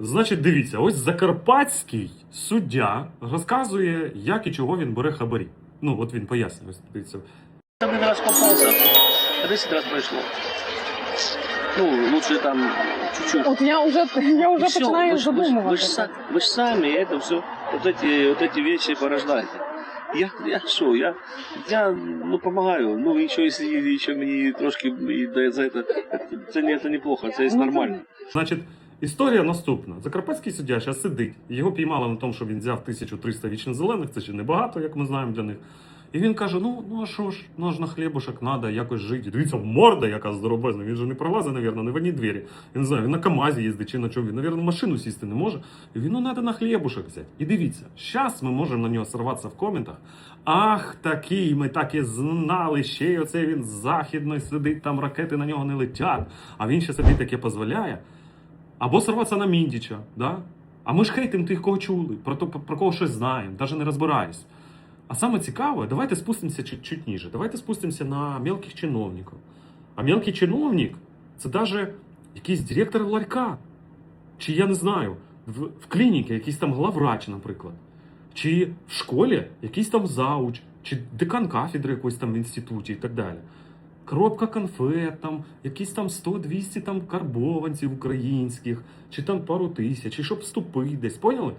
Значить, дивіться, ось закарпатський суддя розказує, як і чого він бере хабарі. Ну, от він пояснює. Ось дивіться. Один раз попался, а 10 раз прошло. Ну, лучше там чуть-чуть. От я вже я вже И всё, починаю вы ж- вы ж- Вы, задумуватися. ж са- вы ж сами это все, вот эти, вот эти вещи порождаете. Я, я що, я, я ну, помогаю. Ну, і що, якщо і ще мені трошки і дає за це, це, не, це неплохо, це Ну, нормально. Значить, історія наступна. Закарпатський суддя зараз сидить. Його піймали на тому, що він взяв 1300 вічно зелених, це ще небагато, як ми знаємо для них. І він каже: ну, ну а що ж, ну ж на хлібушок треба якось жити. Дивіться, морда яка здоровезна. Він же не пролазить, навірно, не в одній двері. Я не знаю, він на КАМАЗі їздить чи на чому. Він, навірно, машину сісти не може. І він, ну, треба на хлібушок взяти. І дивіться, зараз ми можемо на нього сорватися в коментах. Ах, такий, ми так і знали, ще й оце він західний сидить, там ракети на нього не летять, а він ще собі таке дозволяє. Або сорватися на Міндіча, да? А ми ж хейтимо тих, кого чули, про, то, про кого щось знаємо, навіть не розбираюсь. А саме цікаве, давайте спустимося чуть, чуть ніже. Давайте спустимося на мелких чиновників. А мелкий чиновник це навіть якийсь директор ларька. Чи я не знаю, в, в клініці якийсь там главврач, наприклад. Чи в школі якийсь там зауч, чи декан кафедри якоїсь там в інституті і так далі. Коробка конфет, там, якісь там 100-200 там карбованців українських, чи там пару тисяч, і щоб вступити десь, поняли?